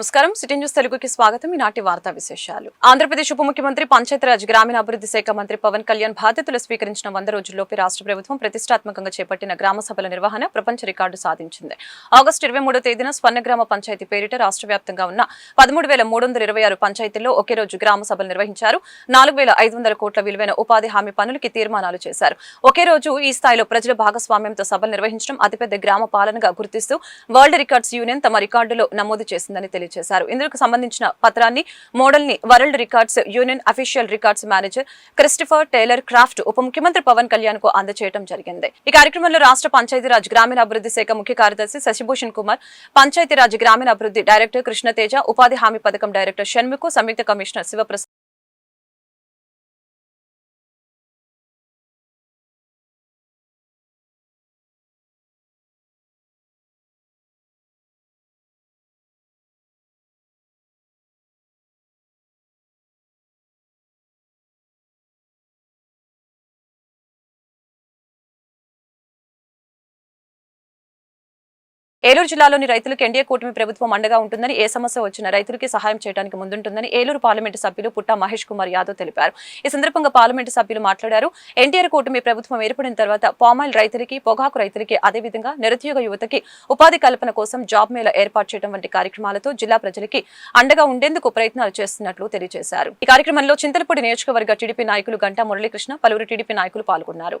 నమస్కారం. City news తెలుగుకి స్వాగతం. ఈనాటి వార్తా విశేషాలు. ఆంధ్రప్రదేశ్ ఉప ముఖ్యమంత్రి పంచాయతీరాజ్ గ్రామీణాభివృద్ధి శాఖ మంత్రి పవన్ కళ్యాణ్ బాధ్యతలు స్వీకరించిన వంద రోజుల్లోపే రాష్ట్ర ప్రభుత్వం ప్రతిష్టాత్మకంగా చేపట్టిన గ్రామ సభల నిర్వహణ ప్రపంచ రికార్డు సాధించింది. ఆగస్టు ఇరవై మూడో తేదీన స్వర్ణగ్రామ పంచాయతీ పేరిట రాష్ట్ర వ్యాప్తంగా ఉన్న పదమూడు వేల మూడు వందల ఇరవై ఆరు పంచాయతీల్లో ఒకే రోజు గ్రామ సభలు నిర్వహించారు. నాలుగు వేల ఐదు వందల కోట్ల విలువైన ఉపాధి హామీ పనులకి తీర్మానాలు చేశారు. ఒకే రోజు ఈ స్థాయిలో ప్రజల భాగస్వామ్యంతో సభలు నిర్వహించడం అతిపెద్ద గ్రామ పాలనగా గుర్తిస్తూ వరల్డ్ రికార్డ్స్ యూనియన్ తమ రికార్డులో నమోదు చేసిందని తెలియజేశారు ఇందుకు సంబంధించిన పత్రాన్ని మోడల్ని world records union official records manager Christopher Taylor Craft ఉప ముఖ్యమంత్రి పవన్ కళ్యాణ్కు అందజేయడం జరిగింది. ఈ కార్యక్రమంలో రాష్ట్ర పంచాయతీరాజ్ గ్రామీణాభివృద్ధి శాఖ ముఖ్య కార్యదర్శి శశిభూషణ్ కుమార్ పంచాయతీరాజ్ గ్రామీణాభివృద్ధి డైరెక్టర్ కృష్ణతేజ ఉపాధి హామీ పథకం డైరెక్టర్ షణ్ముఖు సంయుక్త కమిషనర్ శివప్రసాద్ ఏలూరు జిల్లాలోని రైతులకు ఎన్డీఏ కూటమి ప్రభుత్వం అండగా ఉంటుందని ఏ సమస్య వచ్చినా రైతులకి సహాయం చేయడానికి ముందుంటుందని ఏలూరు పార్లమెంటు సభ్యులు పుట్ట మహేష్ కుమార్ యాదవ్ తెలిపారు. ఈ సందర్భంగా పార్లమెంటు సభ్యులు మాట్లాడారు. ఎన్టీఆర్ కూటమి ప్రభుత్వం ఏర్పడిన తర్వాత పామాయిల్ రైతులకి పొగాకు రైతులకి అదేవిధంగా నిరుద్యోగ యువతకి ఉపాధి కల్పన కోసం జాబ్ మేళ ఏర్పాటు చేయడం వంటి కార్యక్రమాలతో జిల్లా ప్రజలకి అండగా ఉండేందుకు ప్రయత్నాలు చేస్తున్నట్లు తెలియజేశారు. ఈ కార్యక్రమంలో చింతలపూడి నియోజకవర్గ టీడీపీ నాయకులు గంటా మురళీకృష్ణ పలువురు టీడీపీ నాయకులు పాల్గొన్నారు.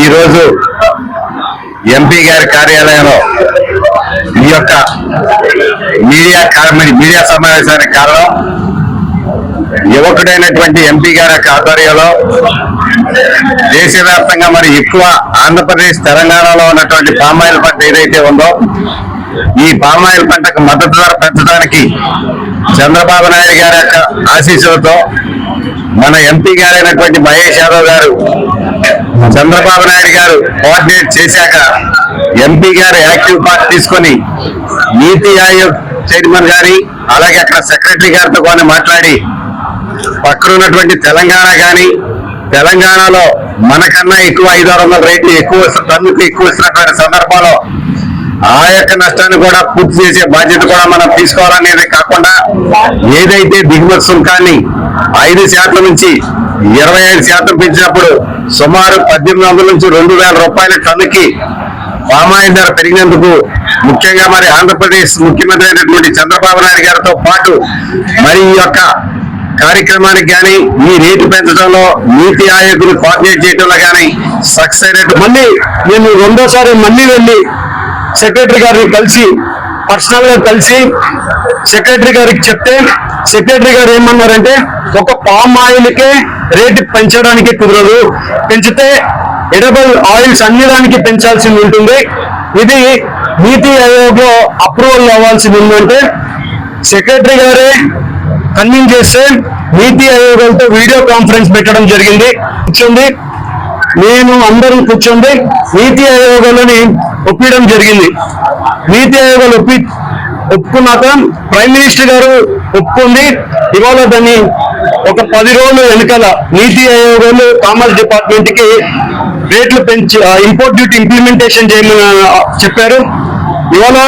ఈరోజు ఎంపీ గారి కార్యాలయంలో ఈ యొక్క మీడియా మీడియా సమావేశానికి కారణం యువకుడైనటువంటి ఎంపీ గారి యొక్క ఆధ్వర్యంలో దేశవ్యాప్తంగా మరి ఎక్కువ ఆంధ్రప్రదేశ్ తెలంగాణలో ఉన్నటువంటి పామాయిల్ పంట ఏదైతే ఉందో ఈ పామాయిల్ పంటకు మద్దతు ధర పెంచడానికి చంద్రబాబు నాయుడు గారి యొక్క ఆశీస్సులతో మన ఎంపీ గారైనటువంటి మహేష్ యాదవ్ గారు చంద్రబాబు నాయుడు గారు కోఆర్డినేట్ చేశాక ఎంపీ గారు యాక్టివ్ పార్ట్ తీసుకొని నీతి ఆయోగ్ చైర్మన్ గారి అలాగే అక్కడ సెక్రటరీ గారితో కొన్ని మాట్లాడి పక్కన ఉన్నటువంటి తెలంగాణ కానీ తెలంగాణలో మనకన్నా ఎక్కువ ఐదు వందల రేట్లు ఎక్కువ టన్నుకు ఎక్కువ ఇస్తున్నటువంటి సందర్భంలో ఆ యొక్క నష్టాన్ని కూడా పూర్తి చేసే బాధ్యత కూడా మనం తీసుకోవాలనేది కాకుండా ఏదైతే దిగుమతి సుంకాన్ని ఐదు శాతం నుంచి ఇరవై ఐదు శాతం పెంచినప్పుడు సుమారు పద్దెనిమిది వందల నుంచి రెండు వేల రూపాయల టన్నుకి పామాయిల్ ధర పెరిగినందుకు ముఖ్యంగా మరి ఆంధ్రప్రదేశ్ ముఖ్యమంత్రి అయినటువంటి చంద్రబాబు నాయుడు గారితో పాటు మరి ఈ యొక్క కార్యక్రమానికి కానీ ఈ రేటు పెంచడంలో నీతి ఆయోగ్ను కోఆర్డినేట్ చేయడంలో కానీ సక్సెస్ అయినట్టు మళ్ళీ నేను రెండోసారి మళ్ళీ వెళ్ళి సెక్రటరీ గారిని కలిసి పర్సనల్గా కలిసి సెక్రటరీ గారికి చెప్తే సెక్రటరీ గారు ఏమన్నారంటే ఒక పామ్ ఆయిల్కే రేటు పెంచడానికి కుదరదు. పెంచితే ఎడబుల్ ఆయిల్స్ అన్ని దానికి పెంచాల్సి ఉంటుంది. ఇది నీతి ఆయోగ్లో అప్రూవల్ అవ్వాల్సి ఉందంటే సెక్రటరీ గారే కన్విన్ చేస్తే నీతి ఆయోగాలతో వీడియో కాన్ఫరెన్స్ పెట్టడం జరిగింది. కూర్చోండి. నేను అందరం కూర్చోండి. నీతి ఆయోగంలోని ఒప్పించడం జరిగింది. నీతి ఆయోగాలు ఒప్పి ఒప్పుకున్నాక ప్రైమ్ మినిస్టర్ గారు ఒప్పుకుంది. ఇవాళ దాన్ని ఒక పది రోజులు వెనకాల నీతి ఆయోగాలు కామర్స్ డిపార్ట్మెంట్కి రేట్లు పెంచి ఇంపోర్ట్ డ్యూటీ ఇంప్లిమెంటేషన్ చేయమని చెప్పారు. ఇవాళ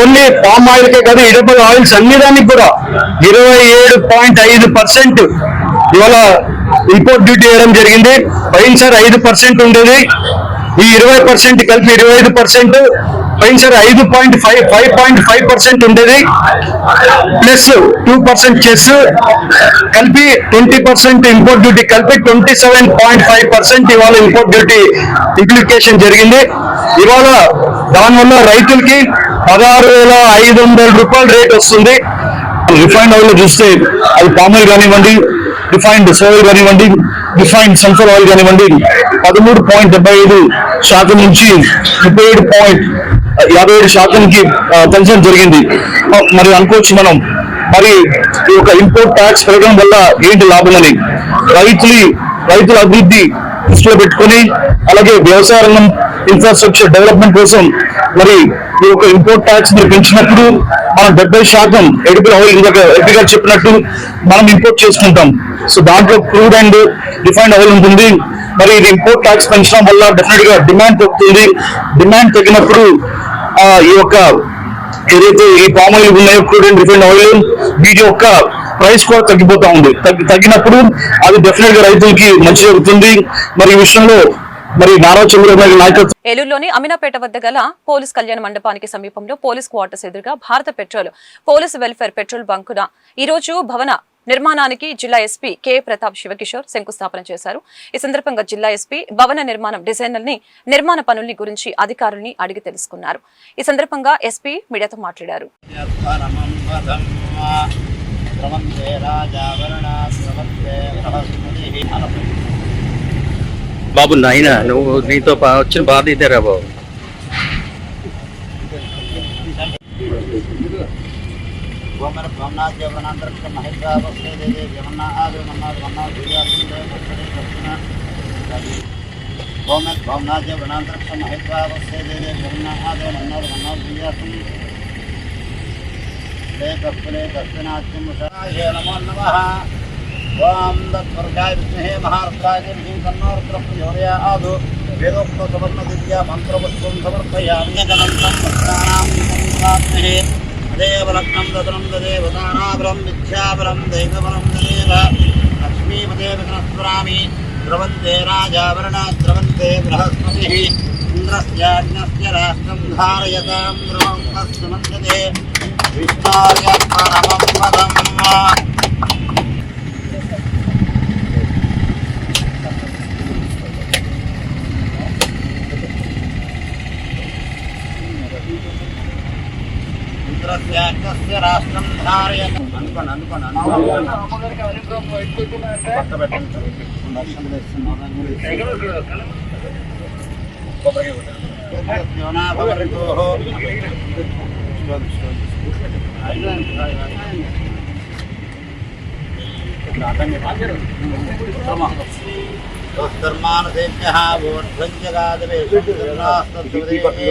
ఓన్లీ పామ్ ఆయిల్ కే కాదు ఇడబల్ ఆయిల్స్ అన్ని దానికి కూడా ఇరవై ఏడు పాయింట్ ఐదు పర్సెంట్ ఇవాళ ఇంపోర్ట్ డ్యూటీ వేయడం జరిగింది. పోయినసారి ఐదు పర్సెంట్ ఉండేది. ఈ ఇరవై పర్సెంట్ కలిపి ఇరవై ఐదు పర్సెంట్ సార్ ఐదు point five five point five percent ఉండేది. ప్లస్ టూ పర్సెంట్ చెస్ కలిపి ట్వంటీ పర్సెంట్ ఇంపోర్ట్ డ్యూటీ కలిపి twenty seven point five percent ఇవాళ ఇంపోర్ట్ డ్యూటీ ఇంప్లికేషన్ జరిగింది. ఇవాళ దానివల్ల రైతులకి పదహారు వేల ఐదు వందల రూపాయల రేట్ వస్తుంది. రిఫైండ్ ఆయిల్ చూస్తే అది పామాయిల్ కానివ్వండి రిఫైండ్ సోయిల్ కానివ్వండి రిఫైన్డ్ సల్ఫర్ ఆయిల్ కానివ్వండి. పదమూడు పాయింట్ డెబ్బై ఐదు శాతం నుంచి ముప్పై ఏడు పాయింట్ యాభై ఏడు శాతంకి పెంచడం జరిగింది. మరి అనుకోవచ్చు మనం. మరి ఈ యొక్క ఇంపోర్ట్ ట్యాక్స్ పెరగడం వల్ల ఏంటి లాభమని రైతులు రైతుల అభివృద్ధి దృష్టిలో పెట్టుకొని అలాగే వ్యవసాయ రంగం ఇన్ఫ్రాస్ట్రక్చర్ డెవలప్మెంట్ కోసం మరి ఈ యొక్క ఇంపోర్ట్ ట్యాక్స్ని పెంచినప్పుడు మనం డెబ్బై శాతం ఎడిపిల్ ఆయిల్ ఇందాక ఎంపీ గారు చెప్పినట్టు మనం ఇంపోర్ట్ చేసుకుంటాం. సో దాంట్లో క్రూడ్ అండ్ రిఫైన్డ్ ఆయిల్ ఉంటుంది. మరి ఇది ఇంపోర్ట్ ట్యాక్స్ పెంచడం వల్ల డెఫినెట్గా డిమాండ్ తగ్గుతుంది. డిమాండ్ తగ్గినప్పుడు ఆ, ఈ యొక్క ఏదైతే ఈ పామ్ ఆయిల్ ఉన్నాయో క్రూడ్ అండ్ రిఫైన్డ్ ఆయిల్ వీటి యొక్క ప్రైస్ కూడా తగ్గిపోతా ఉంది. తగ్గి తగ్గినప్పుడు అది డెఫినెట్గా రైతులకి మంచి జరుగుతుంది. మరి ఈ విషయంలో మరి నారా చంద్రబాబు నాయుడు నాయకత్వం ఏలూరులోని అమినాపేట వద్ద గల పోలీస్ కళ్యాణ మండపానికి సమీపంలో పోలీస్ క్వార్టర్స్ ఎదురుగా Bharat petrol police welfare petrol బంకున ఈ రోజు భవన నిర్మాణానికి జిల్లా ఎస్పీ కె. ప్రతాప్ శివకిషోర్ శంకుస్థాపన చేశారు. ఈ సందర్భంగా జిల్లా ఎస్పీ భవన నిర్మాణం డిజైనర్ని నిర్మాణ పనుల్ని గురించి అధికారుల్ని అడిగి తెలుసుకున్నారు. ఈ సందర్భంగా ఎస్పీ మీడియాతో మాట్లాడారు. రాజావరణా బాబు నాయన నువ్వు నీతో పా- వచ్చిన బాధ ఇద్దరా బాబు ఓమర ఓం దత్వర్గాయ విద్మహే మహారుద్రాయ ధీమహి తన్నో రుద్రః వేదోక్త సవర్ణ దివ్య మంత్రవస్వం సమర్పయామి జగనంతం భక్తానాం సంప్రాప్మహే దేవరత్నం దదనం దేవతానాబలం మిథ్యాబలం దైవబలం దేవ లక్ష్మీపదే విఘ్నస్మరామి ద్రవంతే రాజావరణ ద్రవంతే బృహస్పతి ఇంద్రస్యాజ్ఞస్య రాష్ట్రం ధారయతాం ధ్రువం తస్సుమంజతే విష్ణార్య పరమం పదం ఇంద్రస్యాజ్ఞస్య రాష్ట్రం ధారయత. అనుకోండి అనుకోండి అనుకోండి.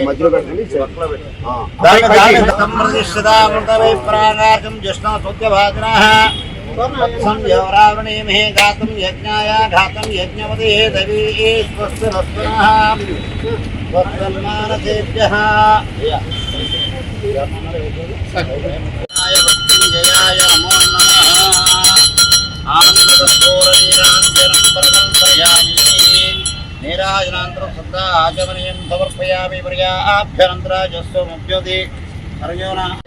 పక్క పెట్టండి దర్శనం ధర్మానసేభ్య ఓర్ధ్వంజగాదవేషదామృతవైప్రాణార్థం జ్యేష్ఠా సౌఖ్యభాజనాः సంయవరావణీమహే ఘాతం యజ్ఞాయ ఘాతం యజ్ఞవదే దవీ స్వస్తిరస్వనः స్వస్సన్మానసేభ్యः జయాయ నమో నమః ఆనందకర్పూరనీరాంజనం పరికల్పయామి నీరాజనాంతరం సదా ఆచమనీయం సమర్పయామి ప్రియాభ్యనంతరాజస్వముద్యోతి అర్జునాహారం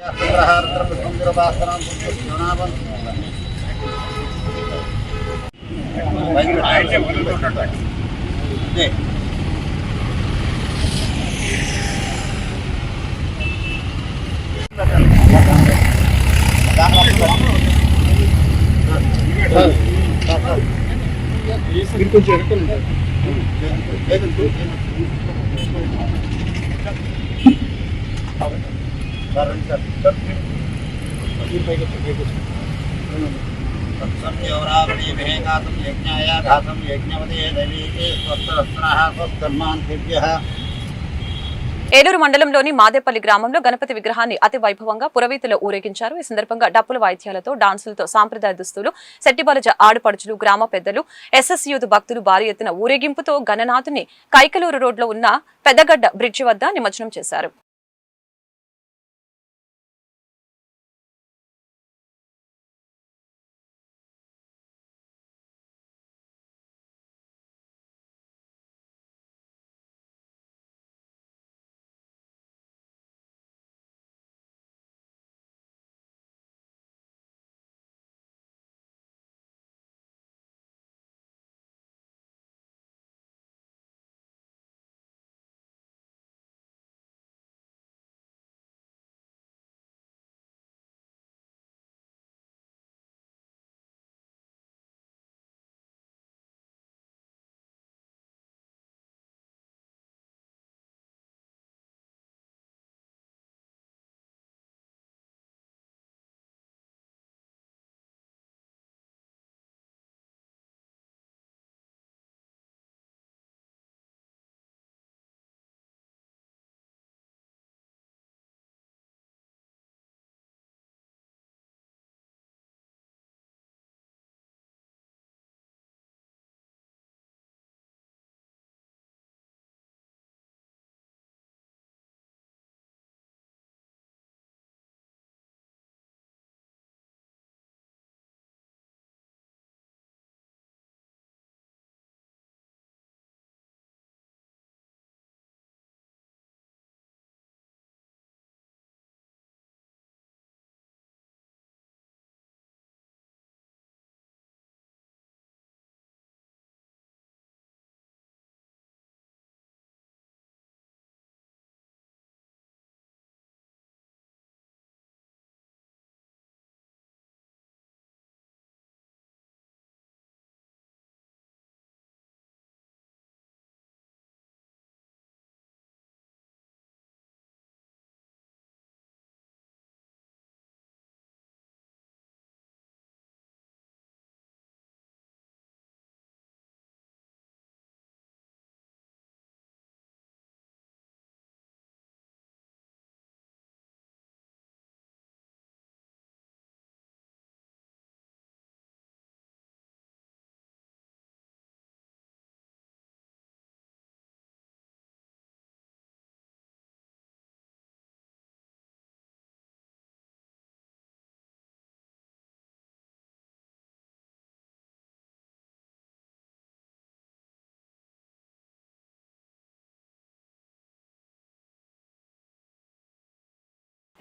यज्ञाया घातम यज्ञवते दलीके ఏలూరు మండలంలోని మాదేపల్లి గ్రామంలో గణపతి విగ్రహాన్ని అతి వైభవంగా పురవీతిలో ఊరేగించారు. ఈ సందర్భంగా డప్పుల వాయిద్యాలతో డాన్సులతో సాంప్రదాయ దుస్తులు శెట్టిబాలజ ఆడపడుచులు గ్రామ పెద్దలు ఎస్ఎస్ యూత్ భక్తులు భారీ ఎత్తున ఊరేగింపుతో గణనాథుని కైకలూరు రోడ్లో ఉన్న పెద్దగడ్డ బ్రిడ్జి వద్ద నిమజ్జనం చేశారు.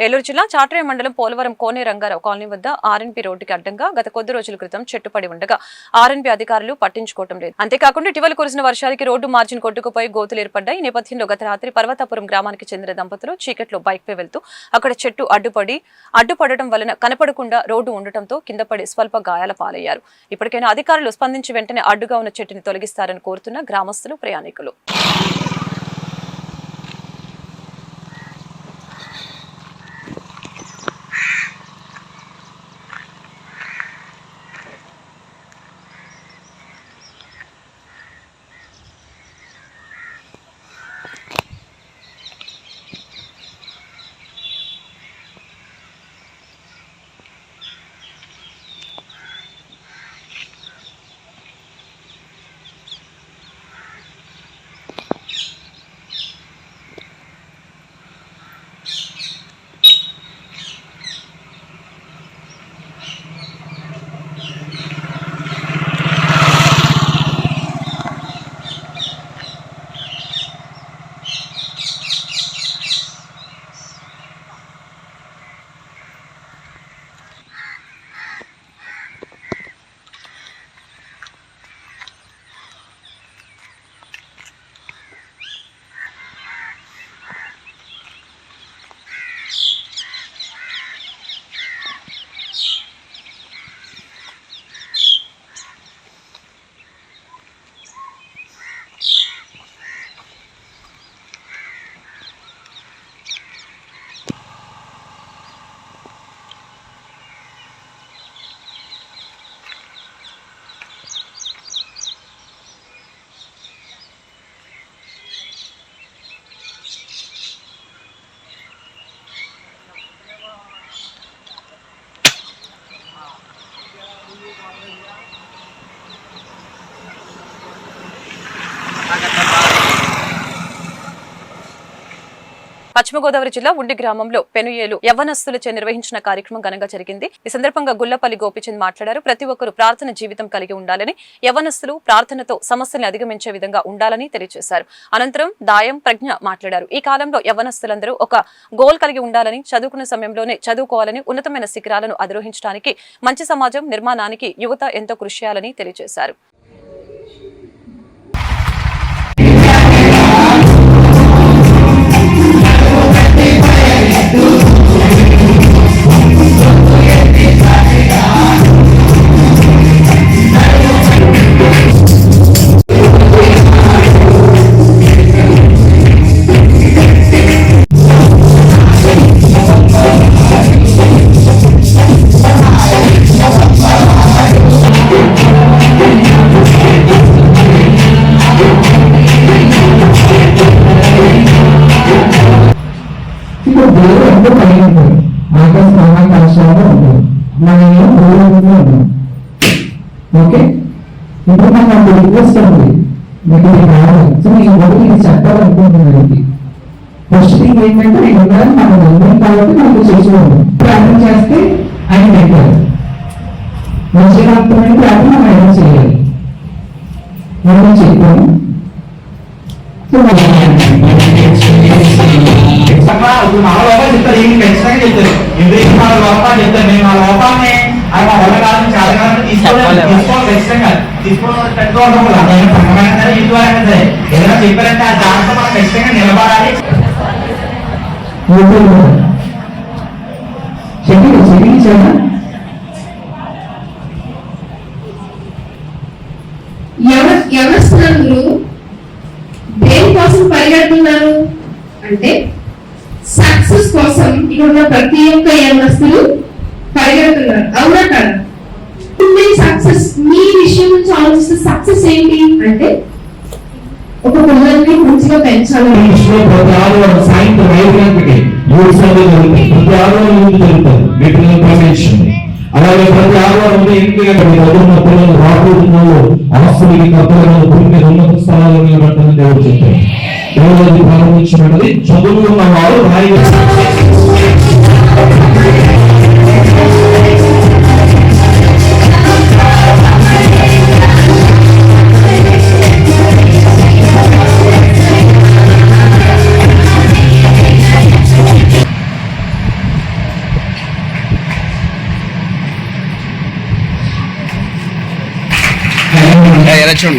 ఏలూరు జిల్లా చాట్రేయ మండలం పోలవరం కోనే రంగారావు కాలనీ వద్ద ఆర్ఎన్బి రోడ్డుకి అడ్డంగా గత కొద్ది రోజుల క్రితం చెట్టుపడి ఉండగా ఆర్ఎన్బి అధికారులు పట్టించుకోవడం లేదు. అంతేకాకుండా ఇటీవల కురిసిన వర్షాలకి రోడ్డు మార్జిన్ కొట్టుకుపోయి గోతులు ఏర్పడ్డాయి. ఈ నేపథ్యంలో గత రాత్రి పర్వతాపురం గ్రామానికి చెందిన దంపతులు చీకట్లో బైక్పై వెళ్తూ అక్కడ చెట్టు అడ్డుపడి అడ్డుపడటం వలన కనపడకుండా రోడ్డు ఉండటంతో కింద పడి స్వల్ప గాయాల పాలయ్యారు. ఇప్పటికైనా అధికారులు స్పందించి వెంటనే అడ్డుగా ఉన్న చెట్టుని తొలగిస్తారని కోరుతున్న గ్రామస్తులు ప్రయాణికులు. పశ్చిమ గోదావరి జిల్లా ఉండి గ్రామంలో పెనుయేలు యవనస్తులచే నిర్వహించిన కార్యక్రమం ఘనంగా జరిగింది. ఈ సందర్భంగా గుల్లపల్లి గోపిచంద్ మాట్లాడారు. ప్రతి ఒక్కరూ ప్రార్థన జీవితం కలిగి ఉండాలని యవ్వనస్తులు ప్రార్థనతో సమస్యల్ని అధిగమించే విధంగా ఉండాలని తెలియజేశారు. అనంతరం దాయం ప్రజ్ఞ మాట్లాడారు. ఈ కాలంలో యవ్వనస్తులందరూ ఒక గోల్ కలిగి ఉండాలని చదువుకున్న సమయంలోనే చదువుకోవాలని ఉన్నతమైన శిఖరాలను అధిరోహించడానికి మంచి సమాజం నిర్మాణానికి యువత ఎంతో కృషి చేయాలని తెలియజేశారు. రిక్వెస్ట్ ఉంది మీకు ఇది కావాలి సో నేను ఒకటి ఇది చెప్పాలనుకుంటున్నాను ఫస్ట్ థింగ్ ఏంటంటే నేను ఉన్నాను నాకు నమ్మకం కాబట్టి ప్రార్థన చేస్తే ఆయన పెట్టారు మంచిగా అర్థమైన ప్రార్థన మనం చేయాలి మనం చెప్పాము చెప్తారు ఖచ్చితంగా చెప్తారు ఎందుకు మన చెప్తారు ఆ లోపాన్ని అది మా వల్ల కాదు చాలా కాలం తీసుకోవాలి తీసుకోవాలి ఖచ్చితంగా. తీసుకోవాలి పెట్టుకోవడం వల్ల నేను సంఘమైనా సరే ఇంటి వారైనా సరే ఏదైనా చెప్పారంటే ఆ దాంట్లో మనం ఖచ్చితంగా నిలబడాలి. చెప్పండి చెల్లించారా యవ యవనస్తులందరూ దేనికోసం పరిగెడుతున్నారు? అంటే సక్సెస్ కోసం ఇక్కడ ఉన్న ప్రతి ఒక్క యవనస్తులు అవునా కదా సక్సెస్ మీ విషయం నుంచి ఆలోచిస్తే సక్సెస్ ఏంటి? అంటే ఒక పిల్లల్ని మంచిగా ఇంగ్లీష్లో ప్రతి ఆదివారం సాయంత్రం ఐదు గంటలకి మూడు సార్లు జరుగుతుంది ప్రతి ఆదివారం ముందు జరుగుతుంది మీ పిల్లలు పంపించండి అలాగే ప్రతి ఆదివారం ఉదయం ఎనిమిది గంటల మీ దగ్గర ఉన్న పిల్లలు రాబోతున్నారు ఆస్తులకి కప్పలను భూమి మీద ఉన్నత స్థలాల్లో నిలబెట్టని దేవుడు చెప్పారు దేవుడు అది ప్రారంభించినది చదువు ఉన్న వారు నిమిషం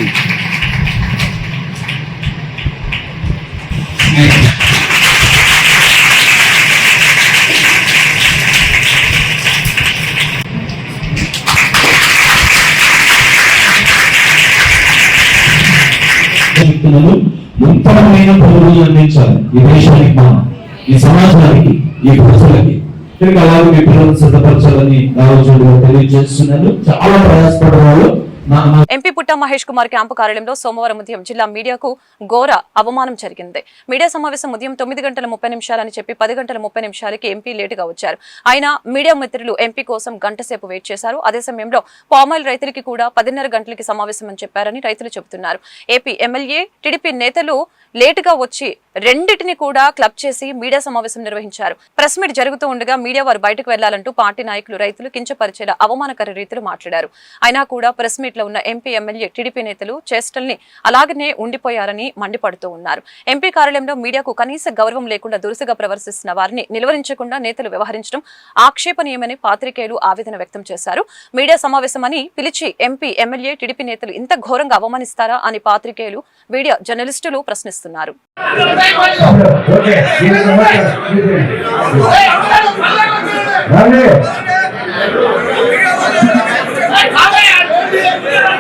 ఉత్తమమైన పౌరులు అందించాలి. ఈ దేశానికి మనం ఈ సమాజానికి ఈ ప్రజలకి. అలాగే మీ పిల్లలను సిద్ధపరచాలని రావచ్చు తెలియజేస్తున్నారు చాలా ప్రయాసపడే వాళ్ళు ఎంపీ పుట్ట మహేష్ కుమార్ క్యాంపు కార్యాలయంలో సోమవారం ఉదయం జిల్లా మీడియాకు ఘోర అవమానం జరిగింది. మీడియా సమావేశం ఉదయం తొమ్మిది గంటల ముప్పై నిమిషాలని చెప్పి పది గంటల ముప్పై నిమిషాలకి ఎంపీ లేటుగా వచ్చారు. ఆయన మీడియా మిత్రులు ఎంపీ కోసం గంట వెయిట్ చేశారు. అదే సమయంలో పామాయిల్ రైతులకి కూడా పదిన్నర గంటలకి సమావేశం అని చెప్పారని రైతులు చెబుతున్నారు. ఏపీ ఎమ్మెల్యే టీడీపీ నేతలు లేటుగా వచ్చి రెండింటిని కూడా క్లబ్ చేసి మీడియా సమావేశం నిర్వహించారు. ప్రెస్ మీట్ జరుగుతూ ఉండగా మీడియా వారు బయటకు వెళ్ళాలంటూ పార్టీ నాయకులు రైతులు కించపరిచేలా అవమానకర రీతిలో మాట్లాడారు. అయినా కూడా ప్రెస్ మీట్ లో ఉన్న ఎంపీ ఎమ్మెల్యే టీడీపీ నేతలు చేష్టల్ని అలాగనే ఉండిపోయారని మండిపడుతూ ఉన్నారు. ఎంపీ కార్యాలయంలో మీడియాకు కనీస గౌరవం లేకుండా దురుసుగా ప్రవర్తిస్తున్న వారిని నిలువరించకుండా నేతలు వ్యవహరించడం ఆక్షేపణీయమని పాత్రికేయులు ఆవేదన వ్యక్తం చేశారు. మీడియా సమావేశమని పిలిచి ఎంపీ ఎమ్మెల్యే టీడీపీ నేతలు ఇంత ఘోరంగా అవమానిస్తారా అని పాత్రికేయులు మీడియా జర్నలిస్టులు ప్రశ్నిస్తున్నారు.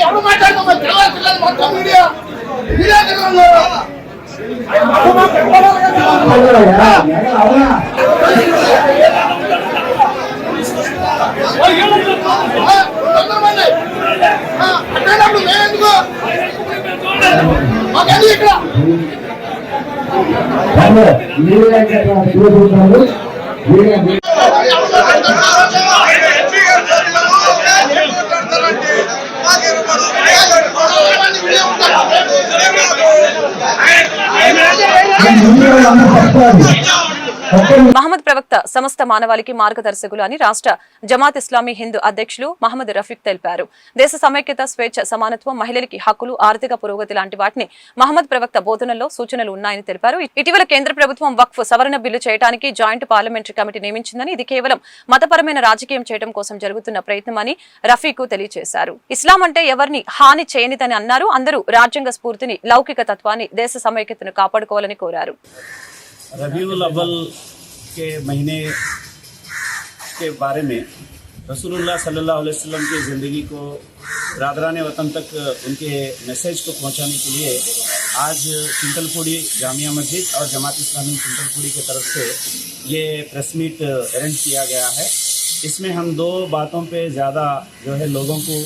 ఎవరు మాట్లాడుతున్నా తెల్ల పిల్లలు మొత్తం మీడియా మీడియా దగ్గర ఉన్నారు అట్టేటప్పుడు మేమెందుకు మాకెందుకు ఇక్కడ మీరైనటువంటి యువకులు మీరే అందరూ పట్టుకోవాలి మహమ్మద్ ప్రవక్త సమస్త మానవాళికి మార్గదర్శకులు అని రాష్ట్ర జమాత్ ఇస్లామీ హిందూ అధ్యక్షులు మహమ్మద్ రఫీక్ తెలిపారు. దేశ సమైక్యత స్వేచ్ఛ సమానత్వం మహిళలకి హక్కులు ఆర్థిక పురోగతి లాంటి వాటిని మహమ్మద్ ప్రవక్త బోధనల్లో సూచనలు ఉన్నాయని తెలిపారు. ఇటీవల కేంద్ర ప్రభుత్వం వక్ఫ్ సవరణ బిల్లు చేయడానికి జాయింట్ పార్లమెంటరీ కమిటీ నియమించిందని ఇది కేవలం మతపరమైన రాజకీయం చేయడం కోసం జరుగుతున్న ప్రయత్నమని రఫీకు తెలియజేశారు. ఇస్లాం అంటే ఎవరిని హాని చేయనిదని అన్నారు. అందరూ రాజ్యాంగ స్ఫూర్తిని లౌకిక తత్వాన్ని దేశ సమైక్యతను కాపాడుకోవాలని కోరారు. रबीउल अव्वल के महीने के बारे में रसूलुल्लाह सल्लल्लाहु अलैहि वसल्लम की ज़िंदगी को रादरान वतन तक उनके मैसेज को पहुँचाने के लिए आज चिंतलपूड़ी जामिया मस्जिद और जमात इस्लामी चिंतलपूड़ी की तरफ़ से ये प्रेस मीट अरेंज किया गया है। इसमें हम दो बातों पे ज़्यादा जो है लोगों को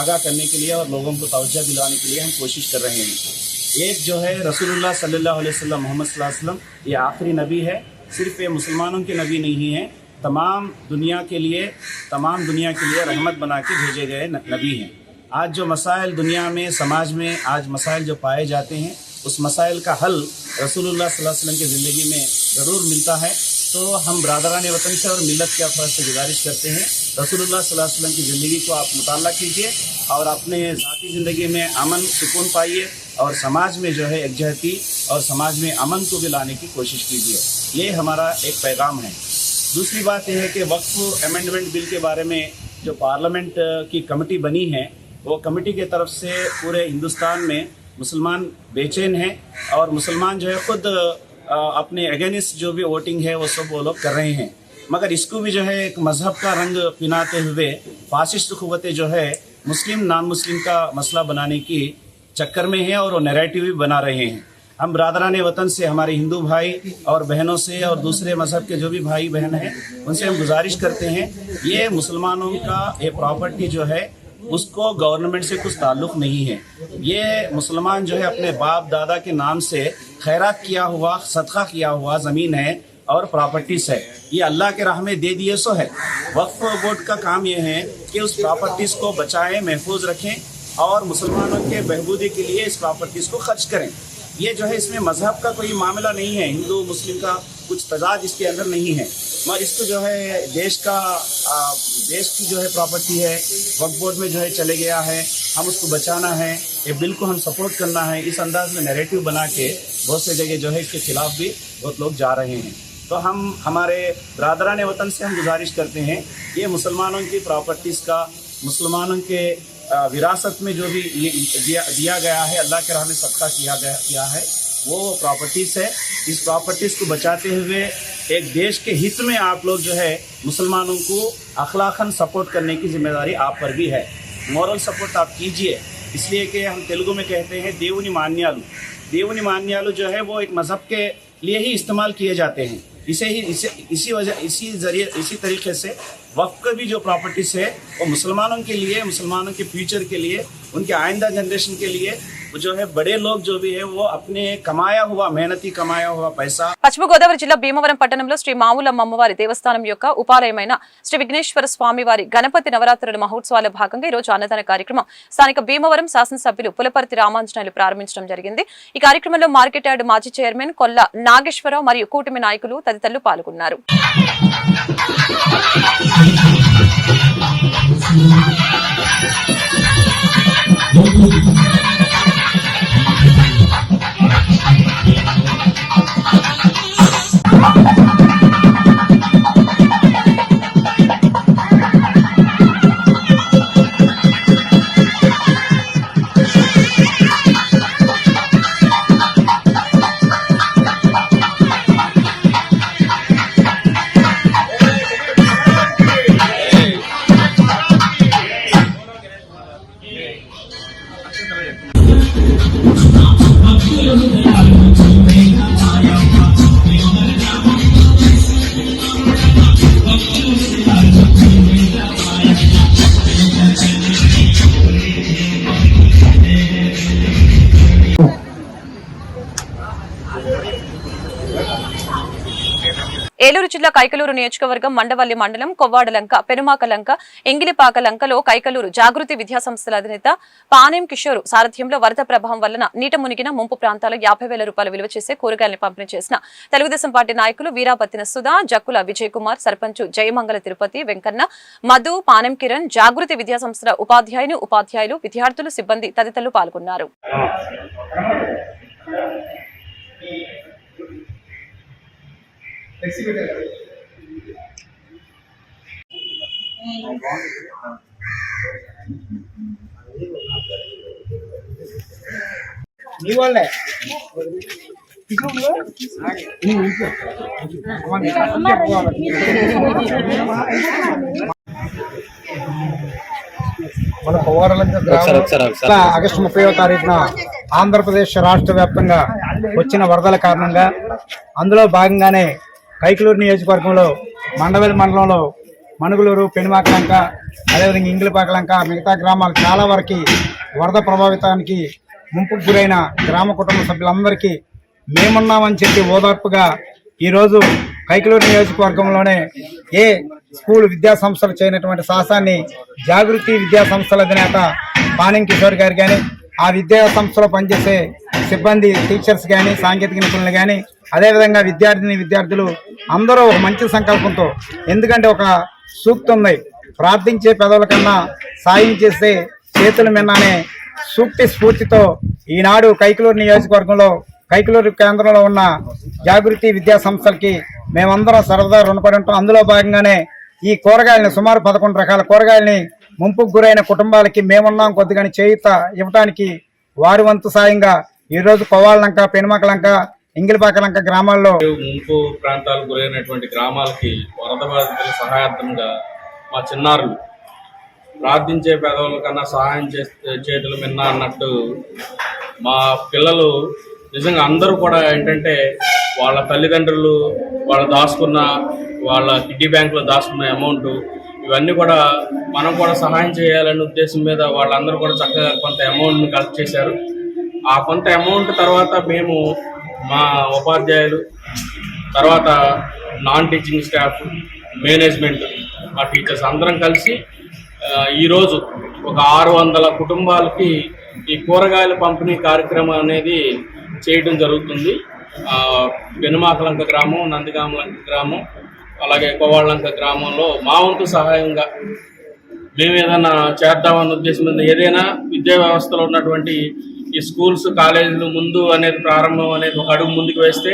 आगाह करने के लिए और लोगों को तवज्जो दिलाने के लिए हम कोशिश कर रहे हैं। एक जो है रसूलुल्लाह सल्लल्लाहु अलैहि वसल्लम, मोहम्मद वसल्लम, ये आखिरी नबी है। सिर्फ़ ये मुसलमानों के नबी नहीं है, तमाम दुनिया के लिए, तमाम दुनिया के लिए रहमत बना के भेजे गए नबी हैं। आज जो मसाइल दुनिया में, समाज में, आज मसाइल जो पाए जाते हैं, उस मसाइल का हल रसूलुल्लाह सल्लल्लाहु अलैहि वसल्लम की ज़िंदगी में ज़रूर मिलता है। तो हम बरदरान वतन से और मिलत के अफराज से गुजारिश करते हैं। रसूलुल्लाह सल्लल्लाहु अलैहि वसल्लम की ज़िंदगी को आप मुताला कीजिए और अपने ज़ाती ज़िंदगी में अमन, सुकून पाइए। और समाज में जो है एकजहती और समाज में अमन को भी लाने की कोशिश कीजिए। ये हमारा एक पैगाम है। दूसरी बात यह है कि वक्फ अमेंडमेंट बिल के बारे में जो पार्लियामेंट की कमेटी बनी है, वो कमेटी के तरफ़ से पूरे हिंदुस्तान में मुसलमान बेचैन हैं और मुसलमान जो है खुद अपने अगेंस्ट जो भी वोटिंग है, वो सब वो लोग कर रहे हैं। मगर इसको भी जो है एक मज़हब का रंग पिनाते हुए फासिस्ट कुवतें जो है, मुस्लिम नॉन मुस्लिम का मसला बनाने की चक्कर में है और वो नैरेटिव भी बना रहे हैं। हम बरदरान वतन से, हमारे हिंदू भाई और बहनों से और दूसरे मज़हब के जो भी भाई बहन हैं, उनसे हम गुजारिश करते हैं, ये मुसलमानों का, ये प्रॉपर्टी जो है, उसको गवर्नमेंट से कुछ ताल्लुक नहीं है। ये मुसलमान जो है, अपने बाप दादा के नाम से खैरात किया हुआ, सदका किया हुआ ज़मीन है और प्रॉपर्टीज़ है। ये अल्लाह के राह में दे दिए सो है। वक्फ बोर्ड का काम ये है कि उस प्रॉपर्टीज़ को बचाएँ, महफूज रखें और मुसलमानों के बहबूदी के लिए इस प्रॉपर्टीज़ को खर्च करें। ये जो है इसमें मज़हब का कोई मामला नहीं है। हिंदू मुस्लिम का कुछ तजाद इसके अंदर नहीं है। मगर इसको जो है देश का आ, देश की जो है प्रॉपर्टी है वक्फ बोर्ड में जो है चले गया है। हम उसको बचाना है। ये बिल को हम सपोर्ट करना है। इस अंदाज में नैरेटिव बना के बहुत से जगह जो है इसके खिलाफ भी बहुत लोग जा रहे हैं। तो हम हमारे बरदरान वतन से हम गुजारिश करते हैं ये मुसलमानों की प्रॉपर्टीज़ का मुसलमानों के विरासत में जो भी दिया, दिया गया है अल्लाह के राह में सबका किया गया किया है वो प्रॉपर्टीज़ है। इस प्रॉपर्टीज़ को बचाते हुए एक देश के हित में आप लोग जो है मुसलमानों को अखलाखन सपोर्ट करने की ज़िम्मेदारी आप पर भी है। मॉरल सपोर्ट आप कीजिए। इसलिए कि हम तेलुगु में कहते हैं देवनी मान्यालु। देवनी मान्यालु जो है वो एक मज़हब के लिए ही इस्तेमाल किए जाते हैं। इसे ही इसे इसी वजह इसी ज़रिए इसी तरीके से वक्फ की भी जो प्रॉपर्टीज़ है, वो मुसलमानों के लिए, मुसलमानों के फ्यूचर के लिए, उनके आइंदा जनरेशन के लिए जो है बड़े लोग जो भी है वो अपने कमाया हुआ मेहनती कमाया हुआ पैसा పశ్చిమ గోదావరి జిల్లా భీమవరం పట్టణంలో శ్రీ మావులమ్మ అమ్మవారి దేవస్థానం యొక్క ఉపాలయమైన శ్రీ విఘ్నేశ్వర స్వామి వారి గణపతి నవరాత్రుల మహోత్సవాల భాగంగా ఈ రోజు అన్నదాన కార్యక్రమం స్థానిక భీమవరం శాసనసభ్యులు పులపర్తి రామాంజనేయులు ప్రారంభించడం జరిగింది ఈ కార్యక్రమంలో మార్కెట్ యార్డ్ మాజీ చైర్మన్ కొల్ల నాగేశ్వరరావు మరియు కూటమి నాయకులు తదితరులు పాల్గొన్నారు ఏలూరు జిల్లా కైకలూరు నియోజకవర్గం మండవల్లి మండలం కొవ్వాడలంక పెనుమాకలంక ఎంగిలిపాకలంకలో కైకలూరు జాగృతి విద్యా సంస్థల అధినేత పానేం కిషోర్ సారథ్యంలో వరద ప్రభావం వలన నీట మునిగిన ముంపు ప్రాంతాల యాభై వేల రూపాయలు విలువ చేసే కూరగాయలను పంపిణీ చేసిన తెలుగుదేశం పార్టీ నాయకులు వీరాపత్తిన సుధా జక్కుల విజయ్ కుమార్ సర్పంచ్ జయమంగళ తిరుపతి వెంకన్న మధు పానెం కిరణ్ జాగృతి విద్యా సంస్థల ఉపాధ్యాయుని ఉపాధ్యాయులు విద్యార్థులు సిబ్బంది తదితరులు పాల్గొన్నారు. మన పౌరాలంక ఒకసారి ఒకసారి ఒకసారి. గ్రామం ఆగస్టు ముప్పైవ తారీఖున ఆంధ్రప్రదేశ్ రాష్ట్ర వ్యాప్తంగా వచ్చిన వరదల కారణంగా అందులో భాగంగానే కైకలూరు నియోజకవర్గంలో మండవెల్లి మండలంలో మణుగులూరు పెనుమాకలంక అదేవిధంగా ఇంగిలిపాకలంక మిగతా గ్రామాలు చాలా వరకు వరద ప్రభావితానికి ముంపుకు గురైన గ్రామ కుటుంబ సభ్యులందరికీ మేమున్నామని చెప్పి ఓదార్పుగా ఈరోజు కైకలూరు నియోజకవర్గంలోనే ఏ స్కూల్ విద్యా సంస్థలు చేయనటువంటి సాహసాన్ని జాగృతి విద్యా సంస్థల అధినేత పానిం కిషోర్ గారు కానీ ఆ విద్యా సంస్థలో పనిచేసే సిబ్బంది టీచర్స్ కానీ సాంకేతిక నిపుణులు కానీ అదేవిధంగా విద్యార్థిని విద్యార్థులు అందరూ ఒక మంచి సంకల్పంతో ఎందుకంటే ఒక సూక్తి ఉంది ప్రార్థించే పెదవుల కన్నా సాయం చేసే చేతుల మిన్నానే సూక్తి స్ఫూర్తితో ఈనాడు కైకలూరు నియోజకవర్గంలో కైకలూరు కేంద్రంలో ఉన్న జాగృతి విద్యా సంస్థలకి మేమందరం సరదా రుణపడి ఉంటాం. అందులో భాగంగానే ఈ కూరగాయలని సుమారు పదకొండు రకాల కూరగాయలని ముంపుకు గురైన కుటుంబాలకి మేమున్నాం. కొద్దిగా చేయుత ఇవ్వటానికి వారి వంతు సాయంగా ఈరోజు కొవ్వాళ్ళంక పెనుమకలంక ఇంగిలిపాకలంక గ్రామాల్లో ముంపు ప్రాంతాలకు గురైనటువంటి గ్రామాలకి వరద బాధితుల సహాయార్థంగా మా చిన్నారులు ప్రార్థించే పేదవాళ్ళ కన్నా సహాయం చేస్తే చేతులు మిన్న అన్నట్టు మా పిల్లలు నిజంగా అందరూ కూడా ఏంటంటే వాళ్ళ తల్లిదండ్రులు వాళ్ళు దాచుకున్న వాళ్ళ కిడ్డీ బ్యాంకులో దాచుకున్న అమౌంట్ ఇవన్నీ కూడా మనం కూడా సహాయం చేయాలనే ఉద్దేశం మీద వాళ్ళందరూ కూడా చక్కగా కొంత అమౌంట్ని కలెక్ట్ చేశారు. ఆ కొంత అమౌంట్ తర్వాత మేము మా ఉపాధ్యాయులు తర్వాత నాన్ టీచింగ్ స్టాఫ్ మేనేజ్మెంట్ మా టీచర్స్ అందరం కలిసి ఈరోజు ఒక ఆరు వందల కుటుంబాలకి ఈ కూరగాయల పంపిణీ కార్యక్రమం అనేది చేయడం జరుగుతుంది. ఆ, పెనుమాకలంక గ్రామం నందిగామలంక గ్రామం అలాగే కోవాళ్ళంక గ్రామంలో మా వంతు సహాయంగా మేము ఏదైనా చేద్దామన్న ఉద్దేశం ఏదైనా విద్యా వ్యవస్థలో ఉన్నటువంటి ఈ స్కూల్స్ కాలేజీలు ముందు అనేది ప్రారంభం అనేది ఒక అడుగు ముందుకు వేస్తే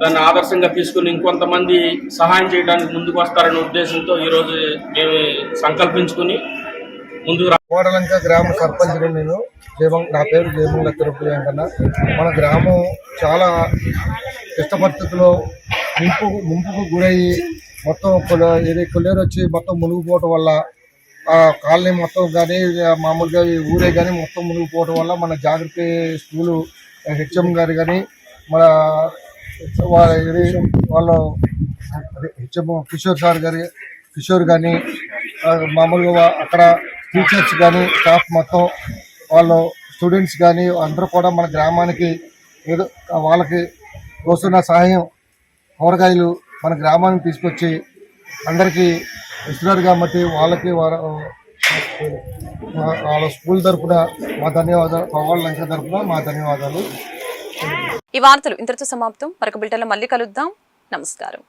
దాన్ని ఆదర్శంగా తీసుకుని ఇంకొంతమంది సహాయం చేయడానికి ముందుకు వస్తారనే ఉద్దేశంతో ఈరోజు మేము సంకల్పించుకుని ముందుకు రా కోడలంక గ్రామ సర్పంచ్ని నేను. జయమం నా పేరు జయమంగళ తిరుపతి వెంకన్న మన గ్రామం చాలా క్లిష్ట పరిస్థితుల్లో ముంపు ముంపుకు గురయ్యి మొత్తం కొల- ఇది కొల్లేరు వచ్చి మొత్తం మునిగిపోవటం వల్ల కాలనీ మొత్తం కానీ మామూలుగా ఈ ఊరే కానీ మొత్తం మునిగిపోవటం వల్ల మన జాగ్రత్త స్కూలు హెచ్ఎం గారు కానీ మన వాళ్ళ వాళ్ళు హెచ్ఎం కిషోర్ సార్ గారి కిషోర్ కానీ మామూలుగా అక్కడ టీచర్స్ కానీ స్టాఫ్ మొత్తం వాళ్ళు స్టూడెంట్స్ కానీ అందరూ కూడా మన గ్రామానికి ఏదో వాళ్ళకి వస్తున్న సహాయం కూరగాయలు మన గ్రామానికి తీసుకొచ్చి అందరికీ ఇస్తున్నారు కాబట్టి వాళ్ళకి వాళ్ళ వాళ్ళ స్కూల్ తరఫున మా ధన్యవాదాలు వాళ్ళ లంక తరఫున మా ధన్యవాదాలు. ఈ వార్తలు ఇంతటితో సమాప్తం. మరొక బిల్టన్లో మళ్ళీ కలుద్దాం. నమస్కారం.